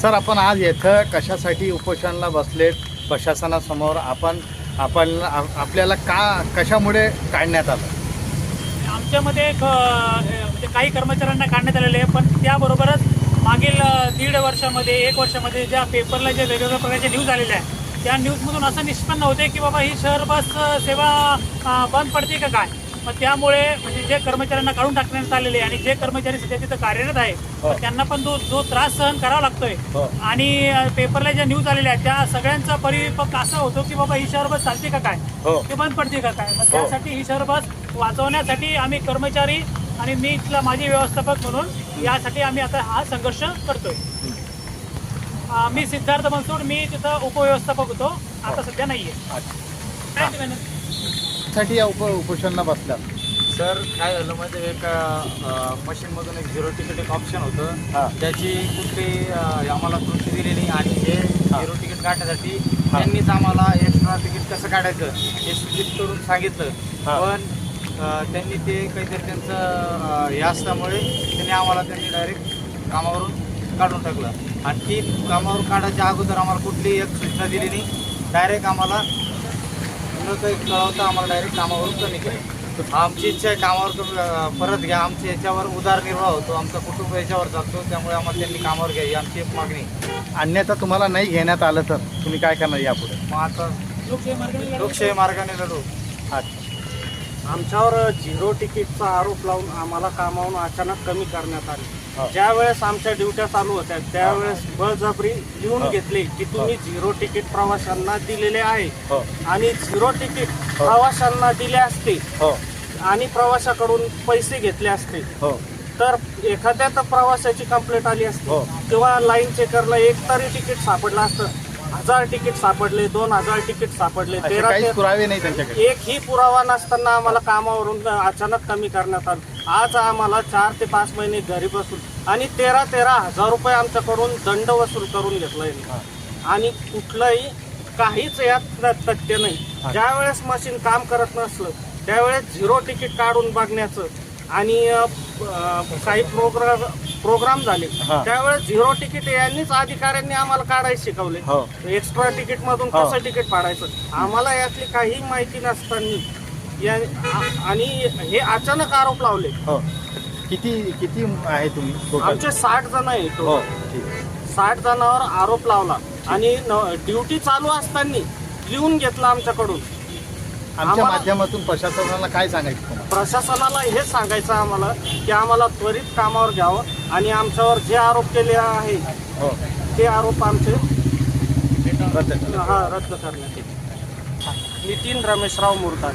Sir आपण आज येथं कशासाठी उपोषणाला बसलेत? प्रशासनासमोर आपण आपण आपल्याला का कशामुळे काढण्यात आलं? आमच्यामध्ये एक म्हणजे काही कर्मचाऱ्यांना काढण्यात आलेले आहे पण त्याबरोबरच मागील दीड वर्षामध्ये एक वर्षामध्ये ज्या पेपरला ज्या वेगवेगळ्या प्रकारच्या न्यूज आलेल्या आहेत त्या न्यूजमधून असं निष्पन्न होते की बाबा ही शहर बस सेवा बंद पडते का काय? मग त्यामुळे म्हणजे जे कर्मचाऱ्यांना काढून टाकण्यात आलेले आणि जे कर्मचारी सध्या तिथं कार्यरत आहे हो. त्यांना पण जो जो त्रास सहन करावा लागतोय. हो. आणि पेपरला ज्या न्यूज आलेल्या आहेत त्या सगळ्यांचा परिपक्व असा होतो की बाबा ही शहर बस चालते का काय? हो. ते बंद पडते का काय? मग त्यासाठी ही शहर बस वाचवण्यासाठी आम्ही कर्मचारी आणि मी इथला माजी व्यवस्थापक म्हणून यासाठी आम्ही आता हा संघर्ष करतोय. मी सिद्धार्थ बनसोड मी तिथं उपव्यवस्थापक होतो. आता सध्या नाहीये. साठी या उप उपोषणाला बसल्या सर काय झालं म्हणजे एक मशीनमधून एक झिरो तिकीट एक ऑप्शन हा. होतं त्याची कुठली अ, आम्हाला त्रुटी दिली नाही आणि हे झिरो तिकीट काढण्यासाठी त्यांनीच आम्हाला एक्स्ट्रा तिकीट कसं काढायचं हे सूचित करून सांगितलं. हा. पण अ, त्यांनी ते काहीतरी त्यांचं अ, हे असल्यामुळे त्यांनी आम्हाला त्यांनी डायरेक्ट कामावरून काढून टाकलं. आणि ती कामावर काढायच्या अगोदर आम्हाला कुठली एक सूचना दिली नाही. डायरेक्ट आम्हाला काही कळवता आम्हाला डायरेक्ट कामावरून कमी केलं आमची इच्छा आहे कामावर परत घ्या. आमच्या याच्यावर उदारनिर्वाह होतो. आमचा कुटुंब याच्यावर चालतो. त्यामुळे आम्हाला त्यांनी कामावर घ्या ही आमची एक मागणी. अन्यथा तुम्हाला नाही घेण्यात आलं तर तुम्ही काय करणार यापुढे? मग आता लोकशाही मार्गाने लढा. लोकशाही मार्गाने लढू. अच्छा. आमच्यावर झिरो तिकीटचा आरोप लावून आम्हाला कामावून अचानक कमी करण्यात. आले. ज्या वेळेस आमच्या ड्युट्या चालू होत्या त्यावेळेस बळजबरी लिहून. घेतली की तुम्ही झिरो तिकीट प्रवाशांना दिलेले आहे. आणि झिरो तिकीट प्रवाशांना दिले असते आणि प्रवाशाकडून पैसे घेतले असते. तर एखाद्या तर प्रवाशाची कंप्लेंट आली असते. किंवा लाईन चेकरला एक तरी तिकीट सापडलं असतं. हजार तिकीट सापडले दोन हजार तिकीट सापडले असे तेरा काहीच ते पुरावे नाही त्यांच्याकडे एकही पुरावा नसताना आम्हाला कामावरून अचानक कमी करण्यात आलं आज आम्हाला चार ते पाच महिने घरी बसून आणि तेरा तेरा हजार रुपये आमच्याकडून दंड वसूल करून घेतलाय. आणि कुठलंही काहीच यात तथ्य नाही हा. ज्या वेळेस मशीन काम करत नसलं त्यावेळेस झिरो तिकीट काढून बघण्याचं आणि अ, अ, काही प्रोग्राम प्रोग्राम झाले. हा. त्यावेळेस झिरो तिकीट यांनीच अधिकाऱ्यांनी आम्हाला काढायला शिकवले. हो. एक्स्ट्रा तिकीट मधून हो. कसं तिकीट फाडायचं आम्हाला यातली काही माहिती नसताना या आ- आणि हे अचानक आरोप लावले. हो. किती किती आहे तुम्ही टोटल आमचे साठ जण आहे हो ठीक. साठ जणांवर आरोप लावला. आणि ड्युटी चालू असताना लिहून घेतला आमच्याकडून. आमच्या माध्यमातून प्रशासनाला काय सांगायचं तुम्हाला? प्रशासनाला हे सांगायचं आम्हाला की आम्हाला त्वरित कामावर घ्यावं आणि आमच्यावर जे आरोप केले आहे हो. ते आरोप आमचे रद्द करा. हा रद्द करण्यात येईल नितीन रमेशराव मुरताड